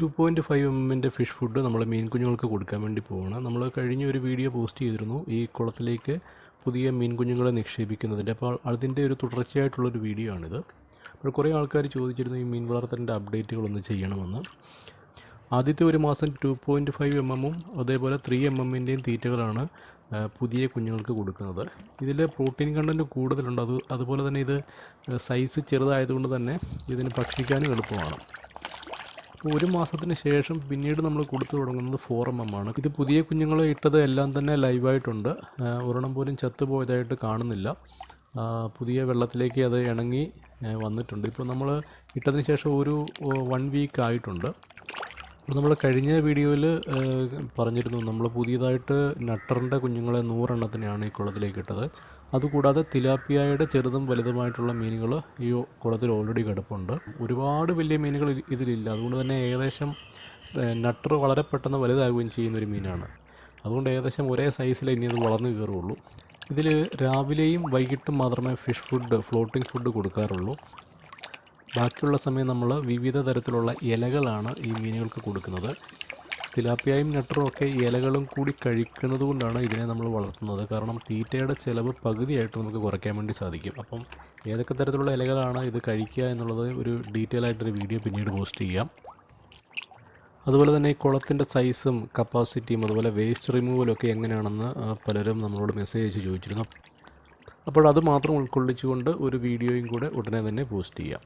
To point five M എമ്മിന്റെ fish food നമ്മൾ മീൻ കുഞ്ഞുങ്ങൾക്ക് കൊടുക്കാൻ വേണ്ടി പോവാണ്. നമ്മൾ കഴിഞ്ഞ ഒരു വീഡിയോ പോസ്റ്റ് ചെയ്തിരുന്നു ഈ കുളത്തിലേക്ക് പുതിയ മീൻ കുഞ്ഞുങ്ങളെ നിക്ഷേപിക്കുന്നതിന്റെ. അപ്പോൾ അതിന്റെ ഒരു തുടർച്ചയായിട്ടുള്ളൊരു വീഡിയോ ആണിത്. അപ്പോൾ കുറേ ആൾക്കാർ ചോദിച്ചിരുന്നു ഈ മീൻ വളർത്തലിന്റെ അപ്ഡേറ്റുകളൊന്ന് ചെയ്യണമെന്ന്. ആദ്യത്തെ ഒരു മാസം ടു പോയിന്റ് ഫൈവ് എം എമ്മും അതേപോലെ ത്രീ എം എമ്മിന്റെയും തീറ്റകളാണ് പുതിയ കുഞ്ഞുങ്ങൾക്ക് കൊടുക്കുന്നത്. ഇതിൽ പ്രോട്ടീൻ കണ്ടന്റ് കൂടുതലുണ്ട്. അത് അതുപോലെ തന്നെ ഇത് സൈസ് ചെറുതായതുകൊണ്ട് തന്നെ ഇതിന് ഭക്ഷിക്കാനും എളുപ്പമാണ്. ഒരു മാസത്തിന് ശേഷം പിന്നീട് നമ്മൾ കൊടുത്തു തുടങ്ങുന്നത് ഫോർ എം എം ആണ്. ഇത് പുതിയ കുഞ്ഞുങ്ങൾ ഇട്ടത് എല്ലാം തന്നെ ലൈവായിട്ടുണ്ട് ഒരെണ്ണം പോലും ചത്തുപോയതായിട്ട് കാണുന്നില്ല. പുതിയ വെള്ളത്തിലേക്ക് അത് ഇണങ്ങി വന്നിട്ടുണ്ട്. ഇപ്പോൾ നമ്മൾ ഇട്ടതിന് ശേഷം ഒരു വൺ വീക്ക് ആയിട്ടുണ്ട്. നമ്മൾ കഴിഞ്ഞ വീഡിയോയിൽ പറഞ്ഞിരുന്നു നമ്മൾ പുതിയതായിട്ട് നട്ടറിന്റെ കുഞ്ഞുങ്ങളെ നൂറെണ്ണത്തിനെയാണ് ഈ കുളത്തിലേക്ക് ഇട്ടത്. അതുകൂടാതെ തിലാപ്പിയായുടെ ചെറുതും വലുതുമായിട്ടുള്ള മീനുകൾ ഈ കുളത്തിൽ ഓൾറെഡി കിടപ്പുണ്ട്. ഒരുപാട് വലിയ മീനുകൾ ഇതിലില്ല. അതുകൊണ്ട് തന്നെ ഏകദേശം നട്ടർ വളരെ പെട്ടെന്ന് വലുതാകുകയും ചെയ്യുന്നൊരു മീനാണ്. അതുകൊണ്ട് ഏകദേശം ഒരേ സൈസിൽ ഇനി അത് വളർന്നു കയറുള്ളൂ ഇതിൽ രാവിലെയും വൈകിട്ടും മാത്രമേ ഫിഷ് ഫുഡ് ഫ്ലോട്ടിംഗ് ഫുഡ് കൊടുക്കാറുള്ളൂ. ബാക്കിയുള്ള സമയം നമ്മൾ വിവിധ തരത്തിലുള്ള ഇലകളാണ് ഈ മീനുകൾക്ക് കൊടുക്കുന്നത്. തിലാപ്പിയായും നട്ടറും ഒക്കെ ഇലകളും കൂടി കഴിക്കുന്നത് കൊണ്ടാണ് ഇതിനെ നമ്മൾ വളർത്തുന്നത്. കാരണം തീറ്റയുടെ ചിലവ് പകുതിയായിട്ട് നമുക്ക് കുറയ്ക്കാൻ വേണ്ടി സാധിക്കും. അപ്പം ഏതൊക്കെ തരത്തിലുള്ള ഇലകളാണ് ഇത് കഴിക്കുക എന്നുള്ളത് ഒരു ഡീറ്റെയിൽ ആയിട്ടൊരു വീഡിയോ പിന്നീട് പോസ്റ്റ് ചെയ്യാം. അതുപോലെ തന്നെ ഈ കുളത്തിന്റെ സൈസും കപ്പാസിറ്റിയും അതുപോലെ വേസ്റ്റ് റിമൂവലൊക്കെ എങ്ങനെയാണെന്ന് പലരും നമ്മളോട് മെസ്സേജ് ചോദിച്ചിരുന്നു. അപ്പോൾ അത് മാത്രം ഉൾക്കൊള്ളിച്ചുകൊണ്ട് ഒരു വീഡിയോയും കൂടെ ഉടനെ തന്നെ പോസ്റ്റ് ചെയ്യാം.